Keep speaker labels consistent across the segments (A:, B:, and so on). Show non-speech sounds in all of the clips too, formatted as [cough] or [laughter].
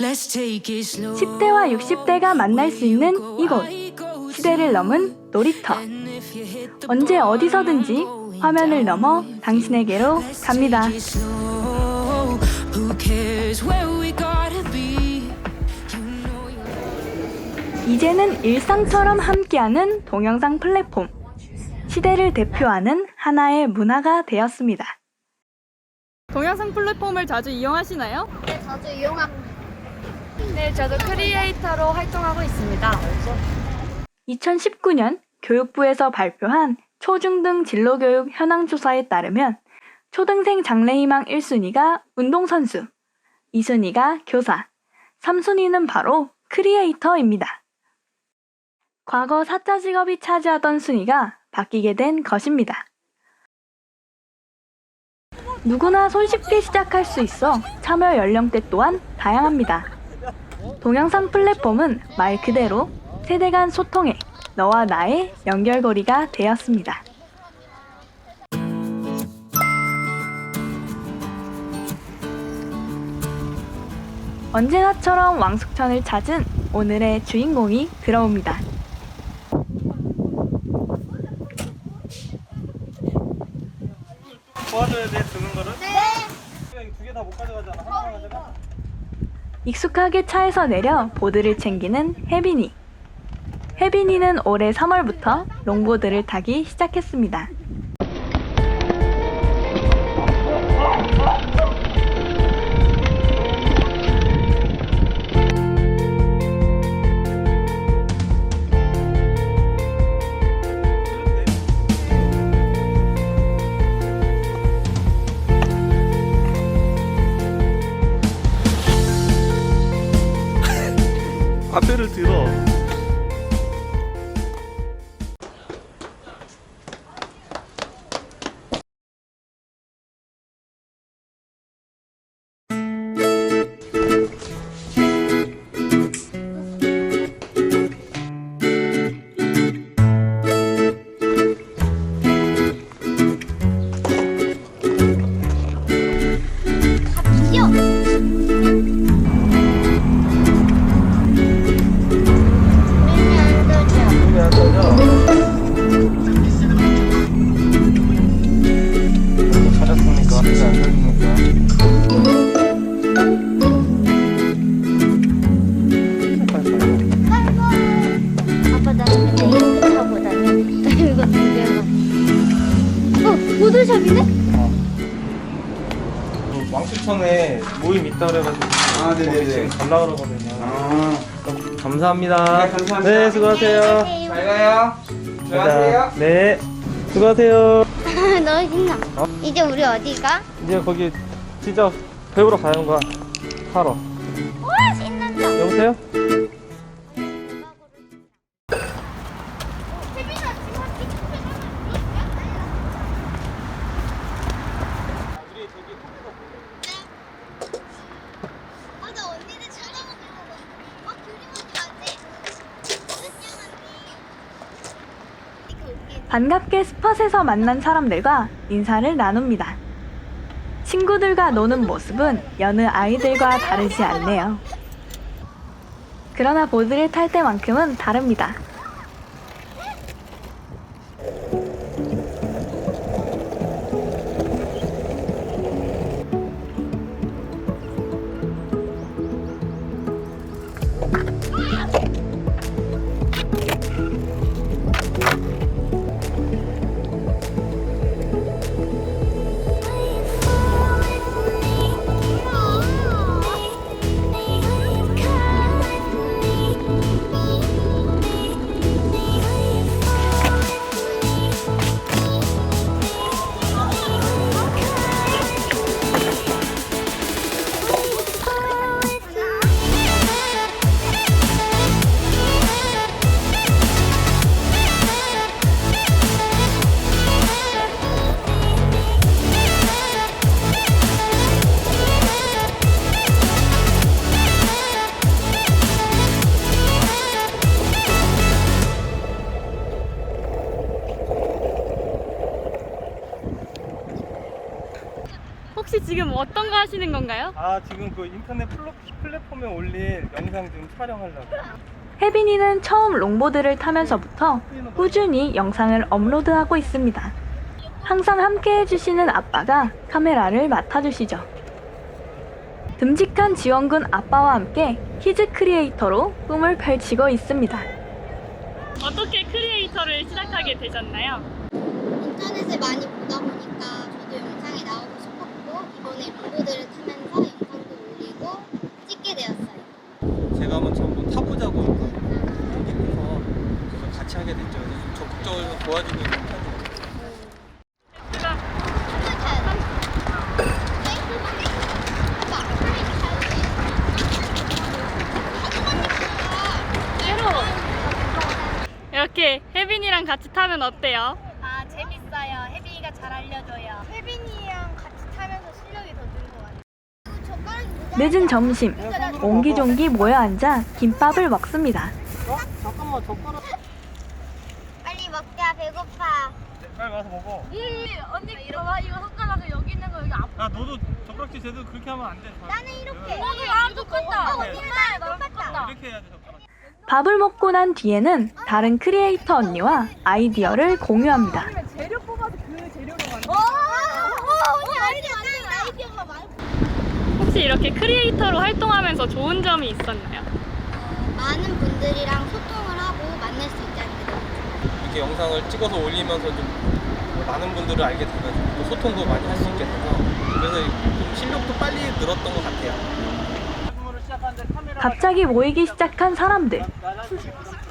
A: 10대와 60대가 만날 수 있는 이곳. 시대를 넘은 놀이터. 언제 어디서든지 화면을 넘어 당신에게로 갑니다. 이제는 일상처럼 함께하는 동영상 플랫폼. 시대를 대표하는 하나의 문화가 되었습니다. 동영상 플랫폼을 자주 이용하시나요?
B: 네, 자주 이용합니다. 네, 저도 크리에이터로 활동하고 있습니다.
A: 2019년 교육부에서 발표한 초중등 진로교육 현황조사에 따르면 초등생 장래희망 1순위가 운동선수, 2순위가 교사, 3순위는 바로 크리에이터입니다. 과거 4차 직업이 차지하던 순위가 바뀌게 된 것입니다. 누구나 손쉽게 시작할 수 있어 참여 연령대 또한 다양합니다. 동영상 플랫폼은 말 그대로 세대 간 소통의 너와 나의 연결고리가 되었습니다. 언제나처럼 왕숙천을 찾은 오늘의 주인공이 들어옵니다.
C: 도와줘야 돼 드는 거를? 네. 두개 다 못 가져가잖아. 하나만 가져가.
A: 익숙하게 차에서 내려 보드를 챙기는 혜빈이. 혜빈이는 올해 3월부터 롱보드를 타기 시작했습니다.
C: 앞 왕수천에 모임 있다 그래가지고
D: 아, 네네네.
C: 지금 갈라 그러거든요.
D: 아,
C: 감사합니다.
D: 네, 감사합니다.
C: 네, 수고하세요.
D: 잘 가요. 들어가세요.
C: 네, 수고하세요. [laughs]
B: 너무 신나. 이제 우리 어디 가?
C: 이제 거기 진짜 배우러 가는 거야. 하러.
B: 와, 신난다.
C: 여보세요?
A: 반갑게 스팟에서 만난 사람들과 인사를 나눕니다. 친구들과 노는 모습은 여느 아이들과 다르지 않네요. 그러나 보드를 탈 때만큼은 다릅니다.
E: 건가요?
C: 아 지금 그 인터넷 플로, 플랫폼에 올린 영상 좀 촬영하려고.
A: 혜빈이는 처음 롱보드를 타면서부터 꾸준히 영상을 업로드하고 있습니다. 항상 함께 해주시는 아빠가 카메라를 맡아주시죠. 듬직한 지원군 아빠와 함께 키즈 크리에이터로 꿈을 펼치고 있습니다.
E: 어떻게 크리에이터를 시작하게 되셨나요?
B: 인터넷을 많이 보다 보니까 저도 영상에 나오고 싶었고 이번에 롱보드를 타면서 영상도 올리고 찍게 되었어요.
C: 제가 한번 한번 타보자고 얘기해서 그래서 같이 하게 됐죠. 좀 적극적으로 도와주고 있는 편이에요.
E: 이렇게 혜빈이랑 같이 타면 어때요?
B: 혜빈이가 잘 알려줘요. 혜빈이랑 같이 타면서 실력이 더 는 것 같아요.
A: 늦은 점심, 옹기종기 모여 앉아 김밥을 먹습니다.
C: 어? 잠깐만 젓가락.
B: 빨리 먹자 배고파.
C: 빨리 와서 먹어.
B: 언니 봐봐 이거 손가락에 여기 있는 거 여기 앞.
C: 야 너도 젓가락질 제대로 그렇게 하면 안 돼.
B: 나는 이렇게.
C: 네.
B: 너도 나랑 똑같다.
C: 네.
B: 언니는 나랑 똑같다.
C: 이렇게 해야지 젓가락.
A: 밥을 먹고 난 뒤에는 다른 크리에이터 언니와 아이디어를 공유합니다.
B: 어, 언니 아이디어 짱 아이디어가 많이.
E: 혹시 이렇게 크리에이터로 활동하면서 좋은 점이 있었나요?
B: 많은 분들이랑 소통을 하고 만날 수 있다는 게 너무
C: 이렇게 영상을 찍어서 올리면서 좀 많은 분들을 알게 돼가지고 또 소통도 많이 할 수 있게 돼서 그래서 좀 실력도 빨리 늘었던 것 같아요.
A: 갑자기 모이기 시작한 사람들.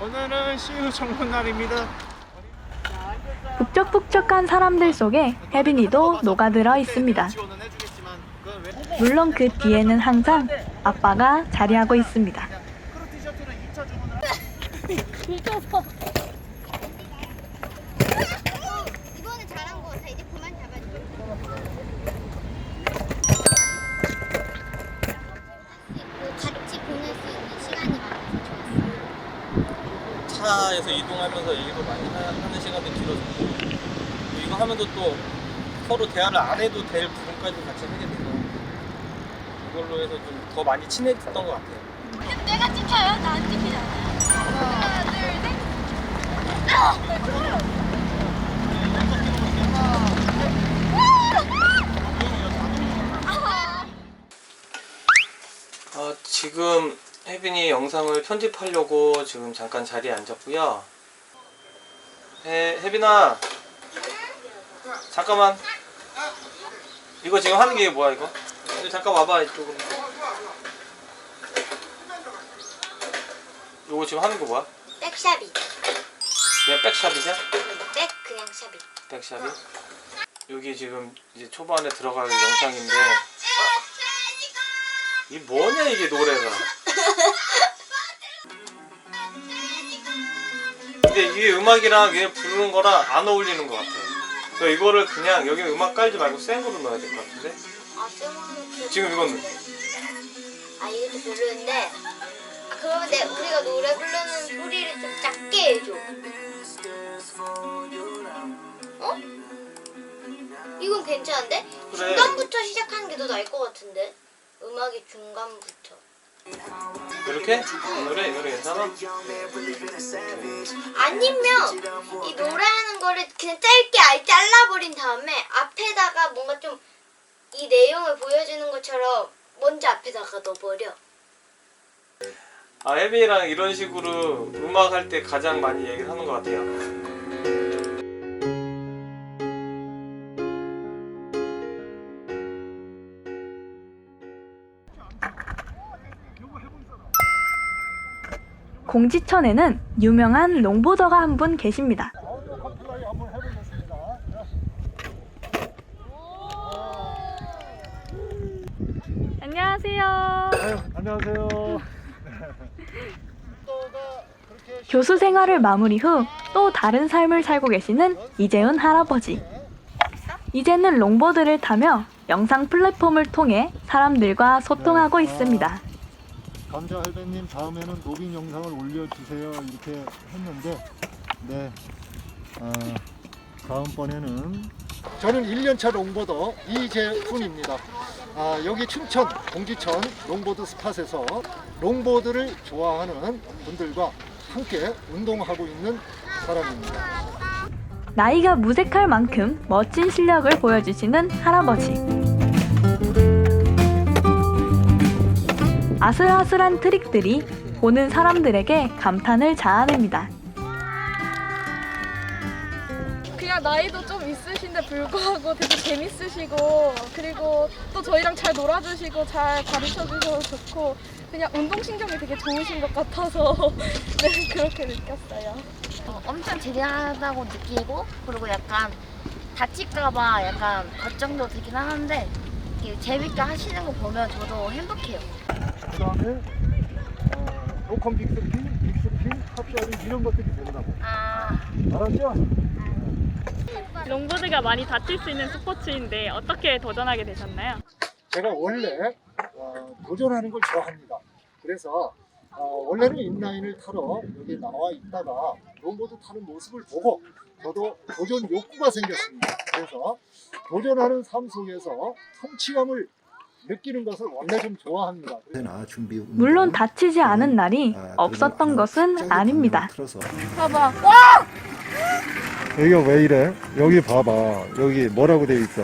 C: 오늘은 CU 청문 날입니다.
A: 북적북적한 사람들 속에 혜빈이도 녹아들어 있습니다. 물론 그 뒤에는 항상 아빠가 자리하고 있습니다.
C: 차에서 이동하면서 얘기도 많이 하- 하는 시간도 길어졌고 또 이거 하면서 또 서로 대화를 안 해도 될 부분까지 같이 하게 돼서 이걸로 해서 좀 더 많이 친해졌던 것 같아요.
B: 내가 찍혀요? 나 안 찍히잖아요. 하나, 둘, 셋.
C: 어, 지금 혜빈이 영상을 편집하려고 지금 잠깐 자리에 앉았고요. 혜, 혜빈아, 잠깐만. 이거 지금 하는 게 뭐야 이거? 이거 잠깐 와봐 이쪽으로. 이거 지금 하는 거 뭐야?
B: 백샵이.
C: 그냥 백샵이냐?
B: 백 그냥 샵이.
C: 백샵이? 여기 지금 이제 초반에 들어갈 영상인데 이 뭐냐 이게 노래가 근데 이게 음악이랑 얘 부르는 거랑 안 어울리는 것 같아 그래서 이거를 그냥 여기 음악 깔지 말고 센 거로 넣어야 될 것 같은데
B: 아, 쌤은
C: 지금 이거는
B: 아, 이것도 별로인데. 아, 그러면 내, 우리가 노래 부르는 소리를 좀 작게 해줘. 어? 이건 괜찮은데?
C: 그래.
B: 중간부터 시작하는 게 더 나을 것 같은데? 음악이 중간부터.
C: 이렇게? 이 노래? 이 노래 괜찮아?
B: 아니면 이 노래하는 거를 그냥 짧게 아예 잘라버린 다음에 앞에다가 뭔가 좀 이 내용을 보여주는 것처럼 먼저 앞에다가 넣어버려.
C: 아 혜빈이랑 이런 식으로 음악 할 때 가장 많이 얘기를 하는 것 같아요
A: 공지천에는 유명한 롱보더가 한 분 계십니다.
E: 안녕하세요.
F: 안녕하세요.
A: 교수 생활을 마무리 후 또 다른 삶을 살고 계시는 이재훈 할아버지. 이제는 롱보드를 타며 영상 플랫폼을 통해 사람들과 소통하고 있습니다.
F: 감자 할배님 다음에는 노빙 영상을 올려주세요 이렇게 했는데 네 어, 다음번에는 저는 1년차 롱보더 이재훈입니다. 아, 여기 춘천 공지천 롱보드 스팟에서 롱보드를 좋아하는 분들과 함께 운동하고 있는 사람입니다.
A: 나이가 무색할 만큼 멋진 실력을 보여주시는 할아버지. 아슬아슬한 트릭들이 보는 사람들에게 감탄을 자아냅니다.
G: 그냥 나이도 좀 있으신데 불구하고 되게 재밌으시고 그리고 또 저희랑 잘 놀아주시고 잘 가르쳐 주셔서 좋고 그냥 운동신경이 되게 좋으신 것 같아서 [laughs] 네 그렇게 느꼈어요.
H: 어, 엄청 대단하다고 느끼고 그리고 약간 다칠까봐 약간 걱정도 되긴 하는데 이게 재밌게 하시는 거 보면 저도 행복해요.
F: 그 다음에 어, 로컨 빅스핀, 빅스핀, 탑샤링 이런 것들이 된다고.
H: 아,
F: 알았죠?
E: 롱보드가 많이 다칠 수 있는 스포츠인데 어떻게 도전하게 되셨나요?
F: 제가 원래 어, 도전하는 걸 좋아합니다. 그래서 어, 원래는 인라인을 타러 여기 나와 있다가 롱보드 타는 모습을 보고 저도 도전 욕구가 생겼습니다. 그래서 도전하는 삶 속에서 성취감을 느끼는 것을 원래 좀 좋아합니다.
I: 운동.
A: 물론 다치지 않은 날이
I: 아,
A: 없었던
I: 그리고
A: 것은 아닙니다.
I: 틀어서
G: 봐봐.
F: 여기가 왜 이래? 여기 봐봐. 여기 뭐라고 돼 있어?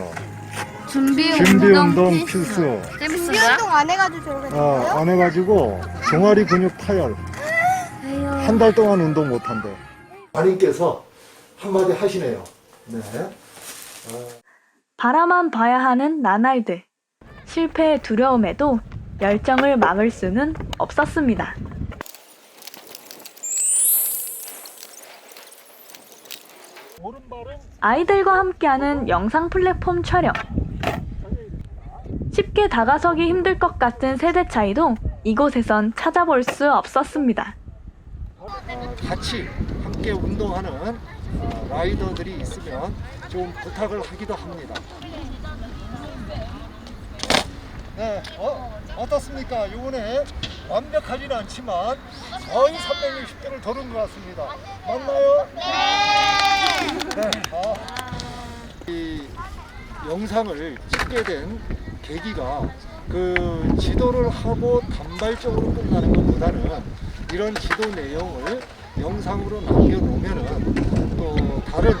H: 준비,
F: 준비 운동 필수.
H: 재밌어요?
B: 안 해가지고 저러게
F: 어, 안 해가지고 종아리 근육 파열. 한 달 동안 운동 못 한대. 마님께서 한마디 하시네요. 네.
A: 바라만 봐야 하는 나날들. 실패의 두려움에도 열정을 막을 수는 없었습니다. 아이들과 함께하는 영상 플랫폼 촬영. 쉽게 다가서기 힘들 것 같은 세대 차이도 이곳에선 찾아볼 수 없었습니다.
F: 어, 같이 함께 운동하는 어, 라이더들이 있으면 좀 부탁을 하기도 합니다. 네, 어, 어떻습니까? 이번에 완벽하지는 않지만 거의 360도를 도는 것 같습니다. 맞나요? 네. 아, 이 영상을 찍게 된 계기가 그 지도를 하고 단발적으로 끝나는 것보다는 이런 지도 내용을 영상으로 남겨놓으면은 또 다른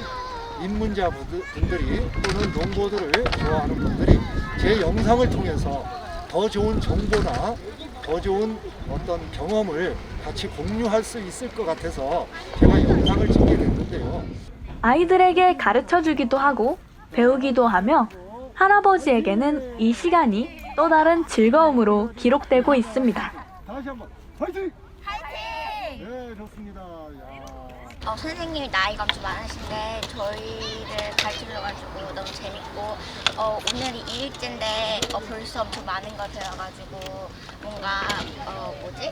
F: 입문자 분들- 분들이 또는 롱보드를 좋아하는 분들이 제 영상을 통해서 더 좋은 정보나 더 좋은 어떤 경험을 같이 공유할 수 있을 것 같아서 제가 영상을 됐는데요.
A: 아이들에게 가르쳐 주기도 하고 배우기도 하며 할아버지에게는 이 시간이 또 다른 즐거움으로 기록되고 있습니다.
F: 다시 한번 파이팅! 파이팅! 네, 좋습니다. 야.
H: 어, 선생님이 나이가 엄청 많으신데 저희를 가르쳐줘가지고 너무 재밌고 어, 오늘이 2일째인데 어, 벌써 엄청 많은 거 배워가지고 뭔가 어, 뭐지?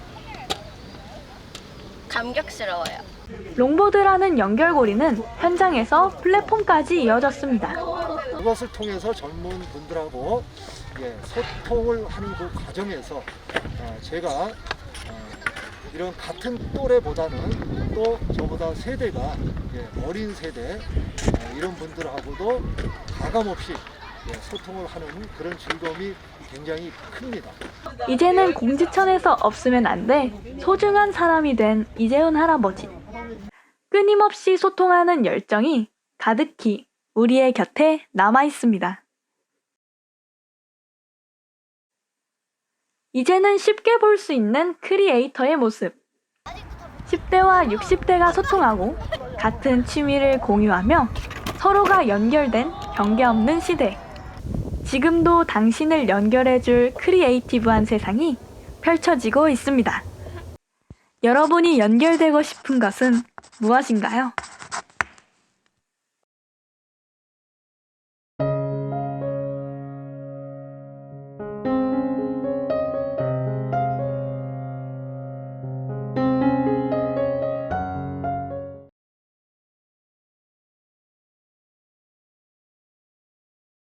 H: 감격스러워요.
A: 롱보드라는 연결고리는 현장에서 플랫폼까지 이어졌습니다.
F: 그것을 통해서 젊은 분들하고 예, 소통을 하는 그 과정에서 어, 제가 어, 이런 같은 또래보다는 또 저보다 세대가 예, 어린 세대 어, 이런 분들하고도 가감없이 예, 소통을 하는 그런 즐거움이 굉장히 큽니다.
A: 이제는 공지천에서 없으면 안 돼 소중한 사람이 된 이재훈 할아버지. 끊임없이 소통하는 열정이 가득히 우리의 곁에 남아 있습니다. 이제는 쉽게 볼 수 있는 크리에이터의 모습. 10대와 60대가 소통하고 같은 취미를 공유하며 서로가 연결된 경계 없는 시대. 지금도 당신을 연결해줄 크리에이티브한 세상이 펼쳐지고 있습니다. 여러분이 연결되고 싶은 것은 무엇인가요?